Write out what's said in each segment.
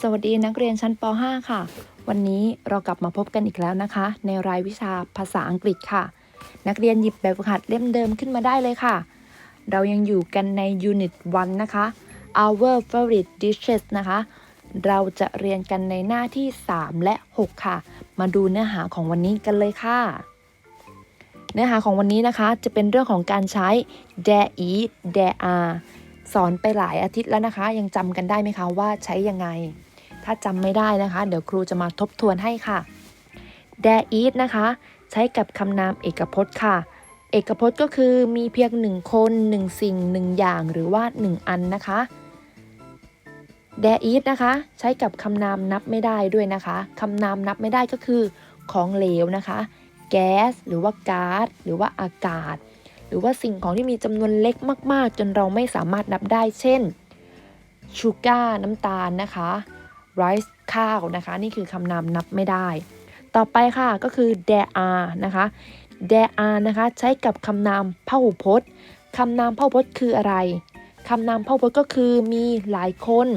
สวัสดีนักเรียนชั้นป .5 ค่ะ วันนี้เรากลับมาพบกันอีกแล้วนะคะ ในรายวิชาภาษาอังกฤษค่ะ นักเรียนหยิบแบบฝึกหัดเล่มเดิมขึ้นมาได้เลยค่ะ เรายังอยู่กันใน Unit 1นะคะ Our favorite dishes นะคะ เราจะเรียนกันในหน้าที่ 3 และ 6 ค่ะ มาดูเนื้อหาของวันนี้กันเลยค่ะ เนื้อหาของวันนี้นะคะจะเป็นเรื่องของการใช้ there is there are สอนไปหลายอาทิตย์แล้วนะคะ ยังจำกันได้ไหมคะว่าใช้ยังไง ถ้าจำไม่ได้นะคะ เดี๋ยวครูจะมาทบทวนให้ค่ะ there is นะคะ ใช้กับคำนามเอกพจน์ค่ะ เอกพจน์ก็คือมีเพียงหนึ่งคนหนึ่งสิ่งหนึ่งอย่างหรือว่าหนึ่งอันนะคะ there is นะคะ ใช้กับคำนามนับไม่ได้ด้วยนะคะคำนามนับไม่ได้ก็คือ ของเหลวนะคะ แก๊สหรือว่าก๊าซหรือว่าอากาศ รือว่าสิ่งของที่มีจำนวนเล็กมาก ๆ จนเราไม่สามารถนับได้ เช่นชูการ์น้ำตาลนะคะ rice ข้าวนะคะ นี่คือคำนามนับไม่ได้ ต่อไปค่ะก็คือ there are นะคะ there are นะคะใช้กับคำนามพหูพจน์คำนามพหูพจน์คืออะไรคำนามพหูพจน์ก็คือมีหลายคน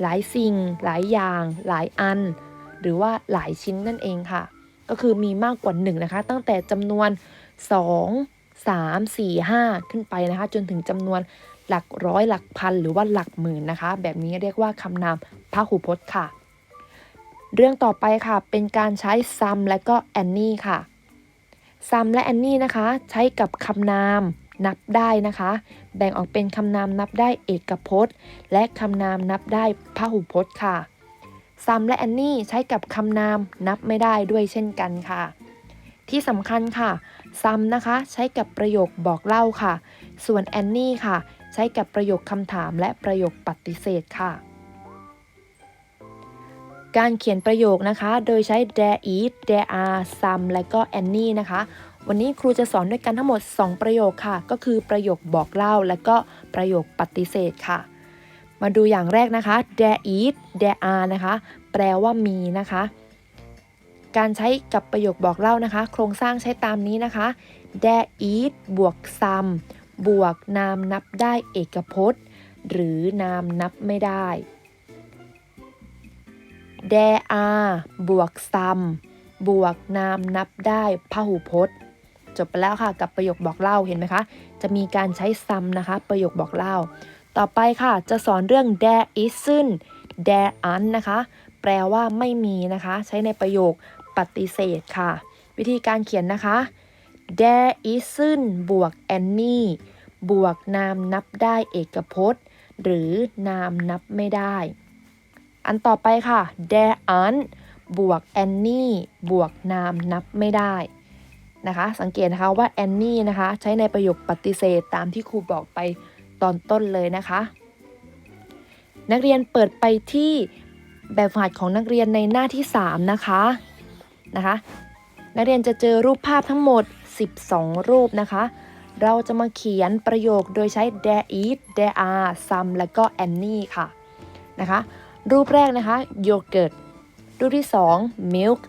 หลายสิ่ง หลายอย่าง หลายอัน หรือว่าหลายชิ้นนั่นเองค่ะ ก็คือมีมากกว่า1นะคะ ตั้งแต่จำนวน 2 3 4 5 ขึ้นไปนะคะ จนถึงจำนวนหลักร้อยหลักพันหรือว่าหลักหมื่นนะคะ แบบนี้เรียกว่าคำนามพหูพจน์ค่ะ เรื่องต่อไปค่ะ เป็นการใช้ some และก็ any ค่ะ some และ any นะคะ ใช้กับคำนามนับได้นะคะ แบ่งออกเป็นคำนามนับได้เอกพจน์ และคำนามนับได้พหูพจน์ค่ะ some และ any ใช้กับคำนามนับไม่ได้ด้วยเช่นกันค่ะ ที่สำคัญค่ะ some นะคะ ใช้กับประโยคบอกเล่าค่ะ ส่วน any ค่ะ ใช้กับประโยคคำถามและประโยคปฏิเสธค่ะ การเขียนประโยคนะคะ โดยใช้ there is there are some และก็ any นะคะ วันนี้ครูจะสอนด้วยกันทั้งหมด 2 ประโยคค่ะ ก็คือประโยคบอกเล่า และก็ประโยคปฏิเสธค่ะ มาดูอย่างแรกนะคะ there is there are นะคะ แปลว่ามีนะคะ การใช้กับประโยคบอกเล่านะคะ โครงสร้างใช้ตามนี้นะคะ there is บวก some บวกนามนับได้เอกพจน์ หรือนามนับไม่ได้ there are บวก some บวกนามนับได้พหูพจน์ จบไปแล้วค่ะกับประโยคบอกเล่าเห็นไหมคะ จะมีการใช้ some นะคะ ประโยคบอกเล่า ต่อไปค่ะจะสอนเรื่อง there isn't there aren't นะคะ แปลว่าไม่มีนะคะ ใช้ในประโยค ปฏิเสธค่ะ วิธีการเขียนนะคะ there isn't บวก any บวกนามนับได้เอกพจน์ หรือนามนับไม่ได้ อันต่อไปค่ะ there aren't บวก any บวกนามนับไม่ได้นะคะ สังเกตนะคะว่า any นะคะ ใช้ในประโยคปฏิเสธตามที่ครูบอกไปตอนต้นเลยนะคะ นักเรียนเปิดไปที่แบบฝึกหัดของนักเรียนในหน้าที่ 3 นะคะ นะคะ นักเรียนจะเจอรูปภาพทั้งหมด 12 รูปนะคะ เราจะมาเขียนประโยคโดยใช้ there is there are some และก็ any ค่ะนะคะ รูปแรกนะคะ yogurt รูปที่ 2 milk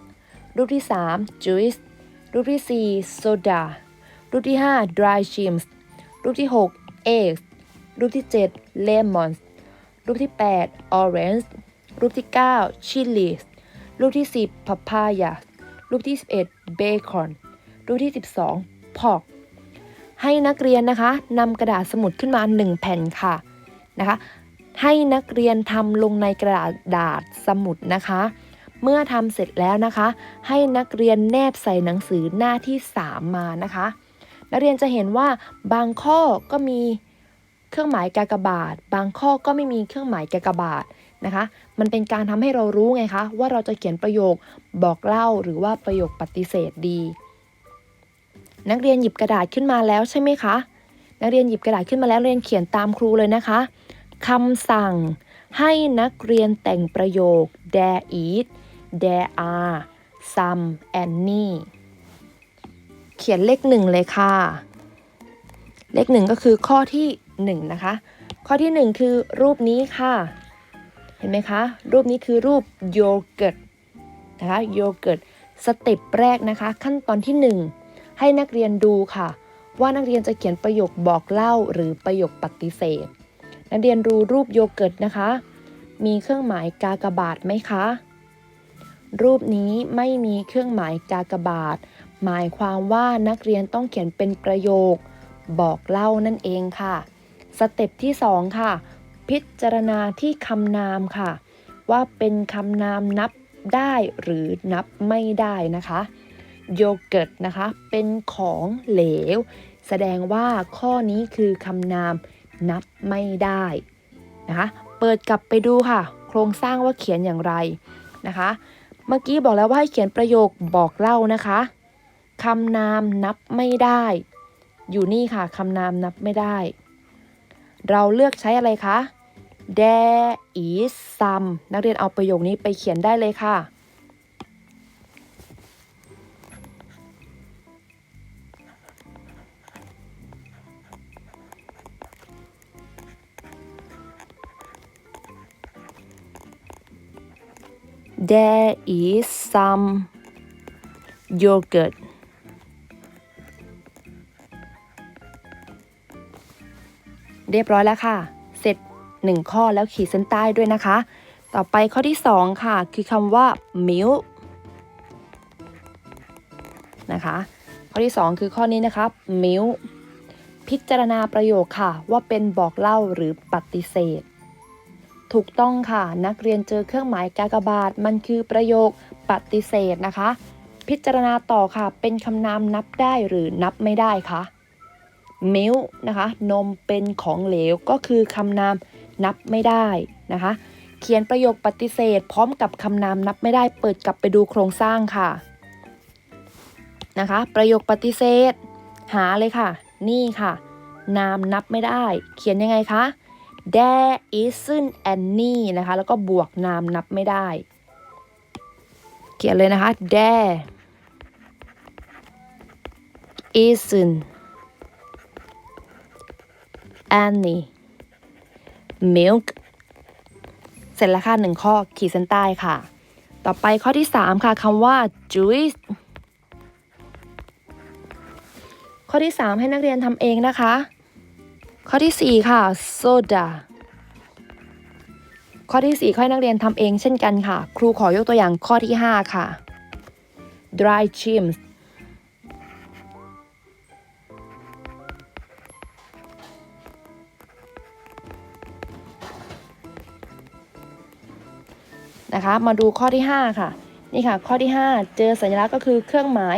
รูปที่ 3 juice รูปที่ 4 soda รูปที่ 5 dry chims รูปที่ 6 eggs รูปที่ 7 lemons รูปที่ 8 orange รูปที่ 9 chilies รูปที่ 10 papaya รูปที่ 11 bacon รูปที่ 12 pork ให้นักเรียนนะคะนำกระดาษสมุดขึ้นมา 1 แผ่นค่ะนะคะให้นักเรียนทำลงในกระดาษสมุดนะคะ เมื่อทำเสร็จแล้วนะคะ ให้นักเรียนแนบใส่หนังสือหน้าที่ 3 มานะคะ นักเรียนจะเห็นว่าบางข้อก็มีเครื่องหมายกากบาท บางข้อก็ไม่มีเครื่องหมายกากบาท นะคะ มันเป็นการทำให้เรารู้ไงคะ ว่าเราจะเขียนประโยคบอกเล่าหรือว่าประโยคปฏิเสธดี นักเรียนหยิบกระดาษขึ้นมาแล้วใช่ไหมคะ นักเรียนหยิบกระดาษขึ้นมาแล้วเรียนเขียนตามครูเลยนะคะคำสั่งให้นักเรียนแต่งประโยค there is there are some any เขียนเลขหนึ่งเลยค่ะ เลขหนึ่งก็คือข้อที่หนึ่งนะคะ ข้อที่หนึ่งคือรูปนี้ค่ะ เห็นไหมคะ รูปนี้คือรูปโยเกิร์ตนะคะโยเกิร์ตสเต็ปแรกนะคะ ขั้นตอนที่หนึ่งให้นักเรียนดูค่ะ ว่านักเรียนจะเขียนประโยคบอกเล่าหรือประโยคปฏิเสธ นักเรียนดูรูปโยเกิร์ตนะคะ มีเครื่องหมายกากบาทไหมคะ รูปนี้ไม่มีเครื่องหมายกากบาท หมายความว่านักเรียนต้องเขียนเป็นประโยค บอกเล่านั่นเองค่ะ สเต็ปที่ 2 ค่ะ พิจารณาที่คำนามค่ะ ว่าเป็นคำนามนับได้หรือนับไม่ได้นะคะโยเกิร์ตนะคะเป็นของเหลว แสดงว่าข้อนี้คือคำนามนับไม่ได้นะคะเปิดกลับไปดูค่ะ โครงสร้างว่าเขียนอย่างไรนะคะ เมื่อกี้บอกแล้วว่าให้เขียนประโยคบอกเล่านะคะคำนามนับไม่ได้ อยู่นี่ค่ะคำนามนับไม่ได้ เราเลือกใช้อะไรคะ there is some นักเรียนเอาประโยคนี้ไปเขียนได้เลยค่ะ There is some yogurt เรียบร้อยแล้วค่ะ 1 ข้อแล้วขีดเส้นใต้ด้วยนะคะ ต่อไปข้อที่ 2 ค่ะ คือคำว่า milk นะคะ ข้อที่ 2 คือข้อนี้นะคะ milk พิจารณาประโยคค่ะ ว่าเป็นบอกเล่าหรือปฏิเสธ ถูกต้องค่ะ นักเรียนเจอเครื่องหมายกากบาท มันคือประโยคปฏิเสธนะคะ พิจารณาต่อค่ะ เป็นคำนามนับได้หรือนับไม่ได้คะมิลนะคะ นมเป็นของเหลวก็คือคำนาม นับไม่ได้นะคะ เขียนประโยคปฏิเสธ พร้อมกับคำนามนับไม่ได้ เปิดกลับไปดูโครงสร้างค่ะนะคะ ประโยคปฏิเสธ หาเลยค่ะ นี่ค่ะ นามนับไม่ได้ เขียนยังไงคะ there isn't any นะคะ แล้วก็บวกนามนับไม่ได้ เขียนเลยนะคะ there isn't any milk เสร็จแล้วค่ะหนึ่งข้อขีดเส้นใต้ค่ะ ต่อไปข้อที่ 3 ค่ะคำว่า juice ข้อที่ 3 ให้นักเรียนทำเองนะคะ ข้อที่ 4 ค่ะ soda ข้อที่4ข้อให้นักเรียนทำเองเช่นกันค่ะ ครูขอยกตัวอย่างข้อที่ 5 ค่ะ dry chips นะคะ มาดูข้อที่ 5 ค่ะ นี่ค่ะ ข้อที่ 5 เจอสัญลักษณ์ก็คือเครื่องหมาย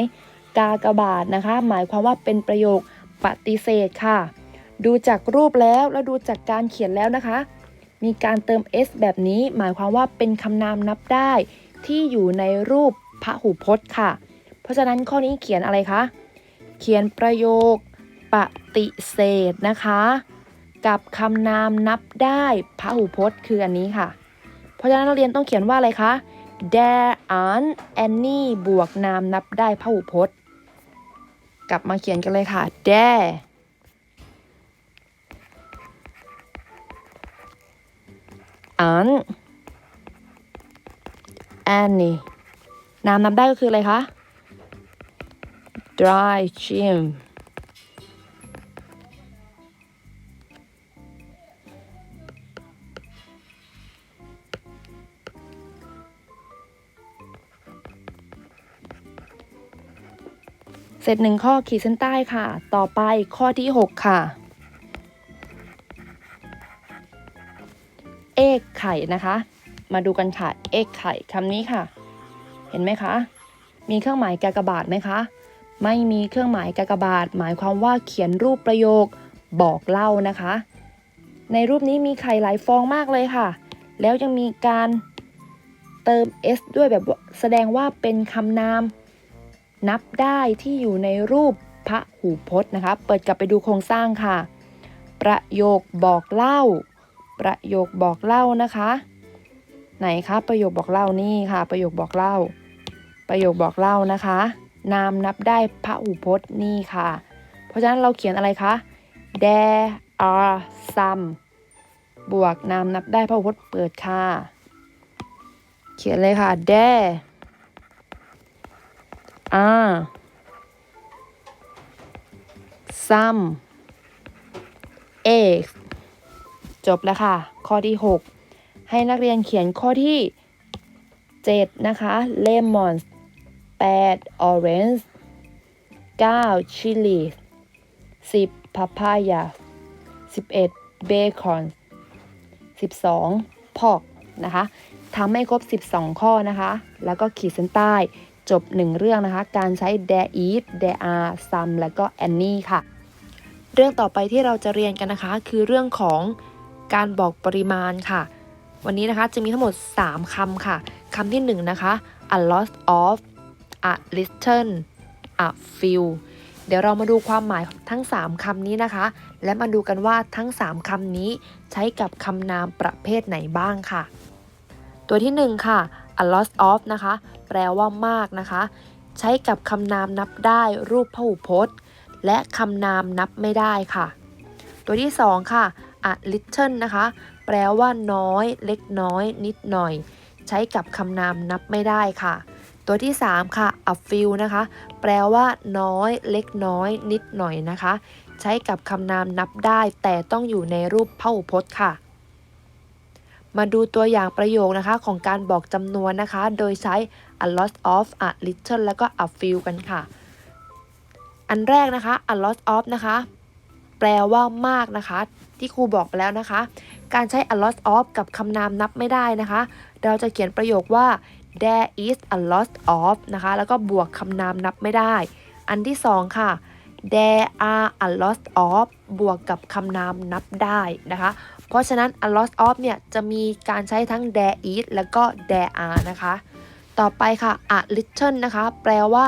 กากบาทนะคะ หมายความว่าเป็นประโยคปฏิเสธค่ะ ดูจากรูปแล้วแล้วดูจากการเขียนแล้วนะคะ มีการเติม s แบบนี้ หมายความว่าเป็นคำนามนับได้ ที่อยู่ในรูปพหูพจน์ค่ะ เพราะฉะนั้นข้อนี้เขียนอะไรคะ เขียนประโยคปฏิเสธนะคะ กับคำนามนับได้พหูพจน์คืออันนี้ค่ะ ราะฉะนั้นนักเรียนต้องเขียนว่าอะไรคะ there aren't any บวกนามนับได้พหูพจน์ กลับมาเขียนกันเลยค่ะ there aren't any นามนับได้ก็คืออะไรคะ dry gym เสร็จหนึ่งข้อขีดเส้นใต้ค่ะ ต่อไปข้อที่ 6 ค่ะ เอกไข่นะคะ มาดูกันค่ะ เอกไข่คำนี้ค่ะ เห็นไหมคะ มีเครื่องหมายกากบาทไหมคะ ไม่มีเครื่องหมายกากบาท หมายความว่าเขียนรูปประโยคบอกเล่านะคะ ในรูปนี้มีไข่หลายฟองมากเลยค่ะ แล้วยังมีการเติม s ด้วยแบบแสดงว่าเป็นคำนาม นับได้ที่อยู่ในรูปพระหูพจน์นะคะ เปิดกลับไปดูโครงสร้างค่ะ ประโยคบอกเล่า ประโยคบอกเล่านะคะ ไหนคะประโยคบอกเล่านี่ค่ะ ประโยคบอกเล่า ประโยคบอกเล่านะคะ นามนับได้พระหูพจน์นี่ค่ะ เพราะฉะนั้นเราเขียนอะไรคะ there are some บวกนามนับได้พระหูพจน์เปิดค่ะ เขียนเลยค่ะ there are some eggs จบแล้วค่ะ ข้อที่ 6 ให้นักเรียนเขียนข้อที่ 7 นะคะ lemons 8 orange 9 chili 10 papaya 11 bacon 12 pork นะคะทำให้ครบ 12 ข้อนะคะ แล้วก็ขีดเส้นใต้ จบ 1 เรื่องนะคะ การใช้ there is there are some แล้วก็ any ค่ะ เรื่องต่อไปที่เราจะเรียนกันนะคะ คือเรื่องของการบอกปริมาณค่ะ วันนี้นะคะจะมีทั้งหมด 3คำค่ะคำที่ 1 นะคะ a lot of a little a few เดี๋ยวเรามาดูความหมายทั้ง 3คำนี้นะคะ และมาดูกันว่าทั้ง 3คำนี้ใช้กับคำนามประเภทไหนบ้างค่ะ ตัวที่ 1 ค่ะ a lot of นะคะ แปลว่ามากนะคะ ใช้กับคำนามนับได้รูปพหูพจน์ และคำนามนับไม่ได้ค่ะ ตัวที่ 2 ค่ะ a little นะคะ แปลว่าน้อย เล็กน้อย นิดหน่อย ใช้กับคำนามนับไม่ได้ค่ะ ตัวที่ 3 ค่ะ a few นะคะ แปลว่า น้อย เล็กน้อย นิดหน่อยนะคะ ใช้กับคำนามนับได้ แต่ต้องอยู่ในรูปพหูพจน์ค่ะ มาดูตัวอย่างประโยคนะคะของการบอกจำนวนนะคะ โดยใช้ a lot of a little แล้วก็ a few กันค่ะ อันแรกนะคะ a lot of นะคะ แปลว่ามากนะคะ ที่ครูบอกไปแล้วนะคะ การใช้ a lot of กับคำนามนับไม่ได้นะคะ เราจะเขียนประโยคว่า there is a lot of นะคะ แล้วก็บวกคำนามนับไม่ได้ อันที่สองค่ะ there are a lot of บวกกับคำนามนับได้นะคะ เพราะฉะนั้น a lot of เนี่ยจะมีการใช้ทั้ง there is แล้วก็ there are นะคะ ต่อไปค่ะ a little นะคะ แปลว่า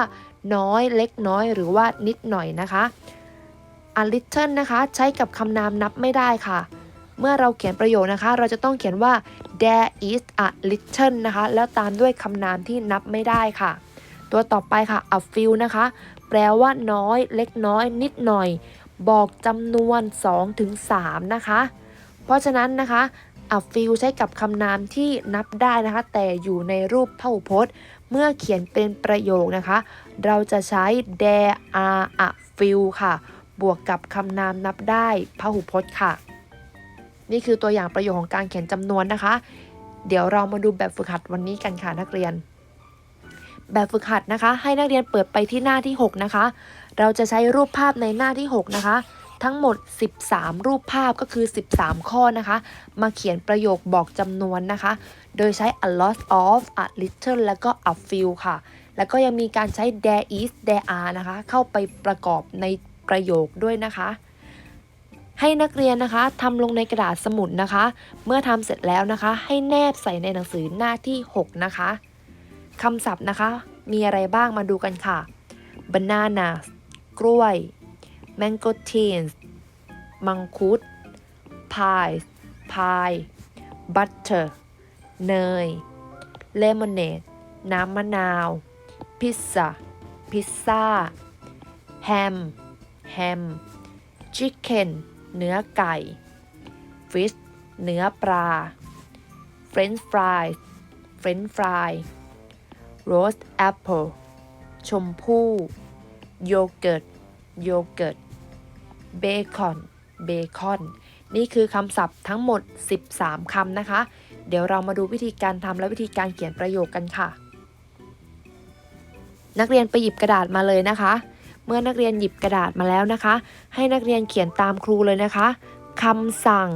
น้อยเล็กน้อยหรือว่านิดหน่อยนะคะ a little นะคะใช้กับคำนามนับไม่ได้ค่ะ เมื่อเราเขียนประโยคนะคะ เราจะต้องเขียนว่า there is a little นะคะ แล้วตามด้วยคำนามที่นับไม่ได้ค่ะ ตัวต่อไปค่ะ a few นะคะ แปลว่าน้อย เล็กน้อย นิดหน่อย บอกจำนวน 2-3ถึง3นะคะ เพราะฉะนั้นนะคะ a few ใช้กับคำนามที่นับได้นะคะ แต่อยู่ในรูปพหูพจน์ เมื่อเขียนเป็นประโยคนะคะ เราจะใช้ there are a few ค่ะ บวกกับคำนามนับได้พหูพจน์ค่ะ นี่คือตัวอย่างประโยคของการเขียนจำนวนนะคะ เดี๋ยวเรามาดูแบบฝึกหัดวันนี้กันค่ะนักเรียน แบบฝึกหัดนะคะ ให้นักเรียนเปิดไปที่หน้าที่ 6 นะคะ เราจะใช้รูปภาพในหน้าที่ 6 นะคะ ทั้งหมด 13 รูปภาพก็คือ 13 ข้อนะคะ มาเขียนประโยคบอกจำนวนนะคะ โดยใช้ a lot of a little แล้วก็ a few ค่ะ แล้วก็ยังมีการใช้ there is there are นะคะ เข้าไปประกอบในประโยคด้วยนะคะ ให้นักเรียนนะคะทำลงในกระดาษสมุดนะคะ เมื่อทำเสร็จแล้วนะคะ ให้แนบใส่ในหนังสือหน้าที่ 6 นะคะคำศัพท์นะคะ มีอะไรบ้างมาดูกันค่ะ banana กล้วย mango teens มังคุด pies พาย butter เนย lemonade น้ำมะนาว พิซซ่า พิซซ่า แฮม แฮม chicken เนื้อไก่ fish เนื้อปลา french fries french fry roast apple ชมพู่ โยเกิร์ต โยเกิร์ต เบคอนเบคอนนี่คือคำศัพท์ทั้งหมด 13 คำนะคะ เดี๋ยวเรามาดูวิธีการทำและวิธีการเขียนประโยคกันค่ะ นักเรียนไปหยิบกระดาษมาเลยนะคะ เมื่อนักเรียนหยิบกระดาษมาแล้วนะคะ ให้นักเรียนเขียนตามครูเลยนะคะคำสั่ง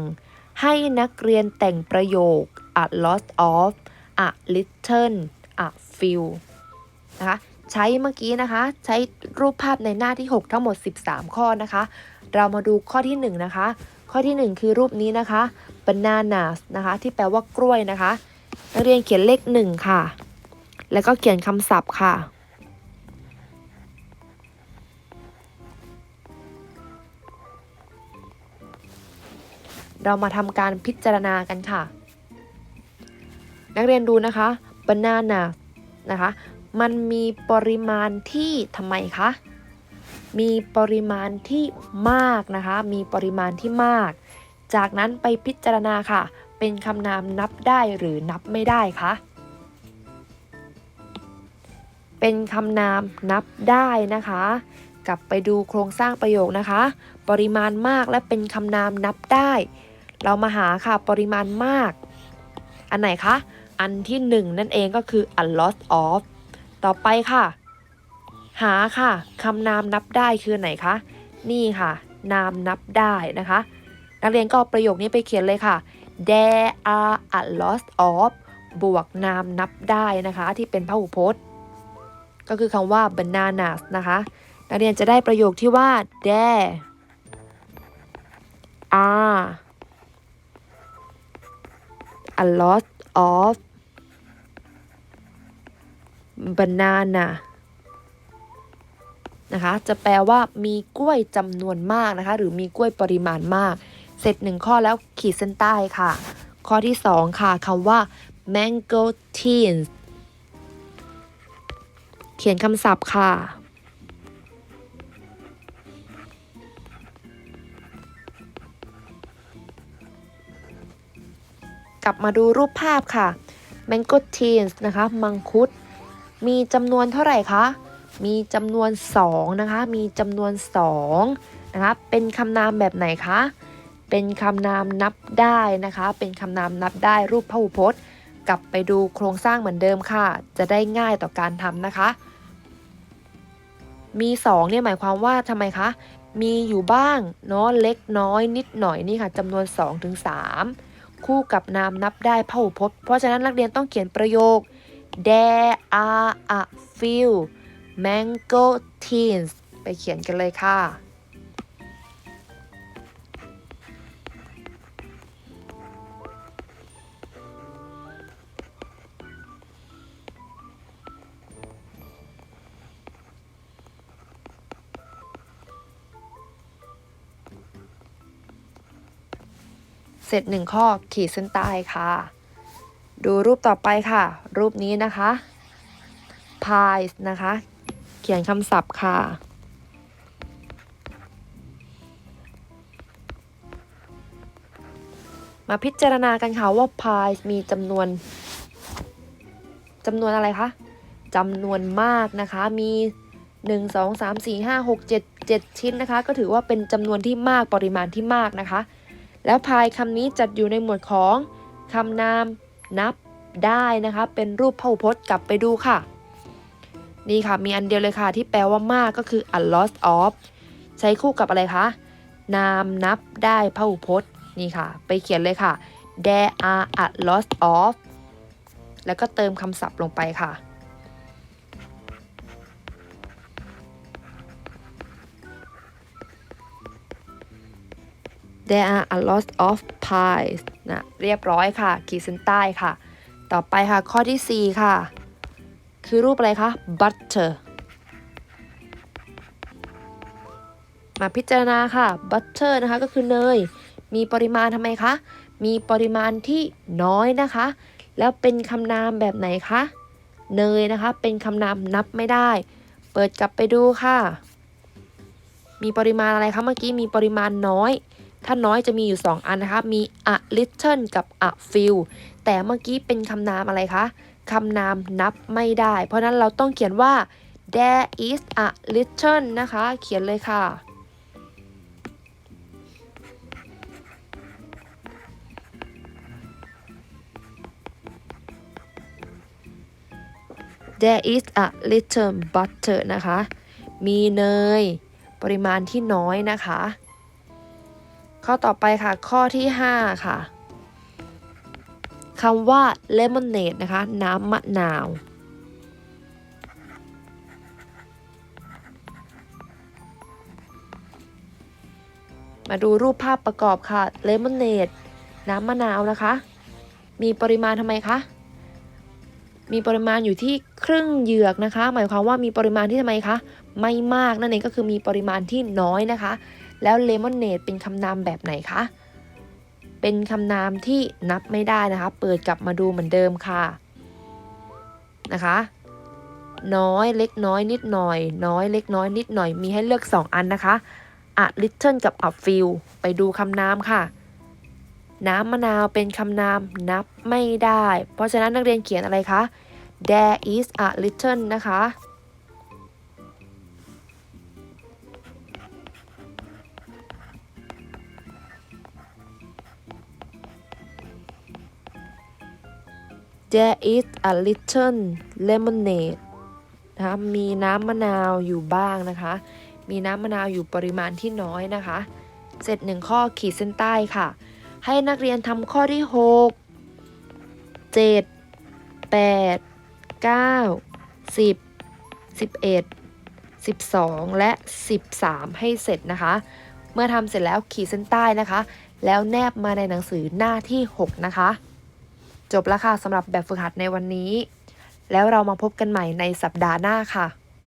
ให้นักเรียนแต่งประโยค a lot of a little a few นะคะ ใช้เมื่อกี้นะคะ ใช้รูปภาพในหน้าที่ 6 ทั้งหมด 13 ข้อนะคะ เรามาดูข้อที่1นนะคะ ข้อที่ 1 คือรูปนี้นะคะ bananas นะคะ ที่แปลว่ากล้วยนะคะ นักเรียนเขียนเลข 1 ค่ะ แล้วก็เขียนคำศัพท์ค่ะเรามาทำการพิจารณากันค่ะ นักเรียนดูนะคะ banana นะคะ มันมีปริมาณที่ทำไมคะ มีปริมาณที่มากนะคะ มีปริมาณที่มาก จากนั้นไปพิจารณาค่ะ เป็นคำนามนับได้หรือนับไม่ได้คะ เป็นคำนามนับได้นะคะ กลับไปดูโครงสร้างประโยคนะคะ ปริมาณมากและเป็นคำนามนับได้ เรามาหาค่ะปริมาณมาก อันไหนคะ อันที่หนึ่งนั่นเองก็คือ a lot of ต่อไปค่ะ หาค่ะคำนามนับได้คือไหนคะ นี่ค่ะ นามนับได้นะคะ นักเรียนก็เอาประโยคนี้ไปเขียนเลยค่ะ there are a lot of บวกนามนับได้นะคะ ที่เป็นพหูพจน์ ก็คือคำว่า bananas นะคะ นักเรียนจะได้ประโยคที่ว่า there are a lot of banana นะคะ จะแปลว่ามีกล้วยจำนวนมากนะคะ หรือมีกล้วยปริมาณมาก เสร็จหนึ่งข้อแล้วขีดเส้นใต้ค่ะ ข้อที่สองค่ะคำว่า mango teens เขียนคำศัพท์ค่ะ กลับมาดูรูปภาพค่ะ mango teens นะคะ มังคุด มีจำนวนเท่าไหร่คะ มีจำนวน 2 นะคะ มีจำนวน2นะคะ เป็นคำนามแบบไหนคะ เป็นคำนามนับได้นะคะ เป็นคำนามนับได้รูปพหูพจน์ กลับไปดูโครงสร้างเหมือนเดิมค่ะ จะได้ง่ายต่อการทำนะคะ มี 2 เนี่ยหมายความว่าทำไมคะ มีอยู่บ้างเนาะเล็กน้อยนิดหน่อยนี่ค่ะจำนวน2-3ถึง3คู่กับนามนับได้พหูพจน์ เพราะฉะนั้นนักเรียนต้องเขียนประโยค there are a few mango teens ไปเขียนกันเลยค่ะ เสร็จหนึ่งข้อขีดเส้นใต้ค่ะ ดูรูปต่อไปค่ะ รูปนี้นะคะ pies นะคะ เขียนคำศัพท์ค่ะ มาพิจารณากันค่ะว่า pies มีจำนวนจำนวนอะไรคะจำนวนมากนะคะ มี 1 2 3 4 5 6 7 7 ชิ้นนะคะ ก็ถือว่าเป็นจำนวนที่มากปริมาณที่มากนะคะ แล้วพายคำนี้จัดอยู่ในหมวดของคำนามนับได้นะคะ เป็นรูปพหูพจน์กลับไปดูค่ะ นี่ค่ะมีอันเดียวเลยค่ะที่แปลว่ามากก็คือ a lot of ใช้คู่กับอะไรคะ นามนับได้พหูพจน์นี่ค่ะ ไปเขียนเลยค่ะ there are a lot of แล้วก็เติมคำศัพท์ลงไปค่ะ there are a lot of pies นะเรียบร้อยค่ะ ขีดเส้นใต้ค่ะ ต่อไปค่ะข้อที่ 4 ค่ะ คือรูปอะไรคะ butter มาพิจารณาค่ะ butter นะคะก็คือเนย มีปริมาณทำไมคะ มีปริมาณที่น้อยนะคะ แล้วเป็นคำนามแบบไหนคะ เนยนะคะ เป็นคำนามนับไม่ได้ เปิดกลับไปดูค่ะ มีปริมาณอะไรคะ เมื่อกี้มีปริมาณน้อยถ้าน้อยจะมีอยู่ 2 อันนะคะ มี a little กับ a few แต่เมื่อกี้เป็นคำนามอะไรคะ คำนามนับไม่ได้ เพราะนั้นเราต้องเขียนว่า there is a little นะคะ เขียนเลยค่ะ there is a little butter นะคะ มีเนย ปริมาณที่น้อยนะคะ ข้อต่อไปค่ะ ข้อที่ 5 ค่ะ คำว่า lemonade นะคะ น้ำมะนาว มาดูรูปภาพประกอบค่ะ lemonade น้ำมะนาวนะคะ มีปริมาณทำไมคะ มีปริมาณอยู่ที่ครึ่งเหยือกนะคะ หมายความว่ามีปริมาณที่ทำไมคะ ไม่มากนั่นเองก็คือมีปริมาณที่น้อยนะคะ แล้วเลมอนเนดเป็นคำนามแบบไหนคะ เป็นคำนามที่นับไม่ได้นะคะ เปิดกลับมาดูเหมือนเดิมค่ะนะคะ น้อยเล็กน้อยนิดหน่อย น้อยเล็กน้อยนิดหน่อยมีให้เลือก 2 อันนะคะ a little กับ a few ไปดูคำนามค่ะ น้ำมะนาวเป็นคำนามนับไม่ได้ เพราะฉะนั้นนักเรียนเขียนอะไรคะ there is a little นะคะ there is a little lemonade นะคะมีน้ำมะนาวอยู่บ้างนะคะ มีน้ำมะนาวอยู่ปริมาณที่น้อยนะคะ เสร็จหนึ่งข้อขีดเส้นใต้ค่ะ ให้นักเรียนทำข้อที่ 6 7 8 9 10 11 12 และ 13 ให้เสร็จนะคะ เมื่อทำเสร็จแล้วขีดเส้นใต้นะคะ แล้วแนบมาในหนังสือหน้าที่ 6 นะคะ จบแล้วค่ะสำหรับแบบฝึกหัดในวันนี้ แล้วเรามาพบกันใหม่ในสัปดาห์หน้าค่ะ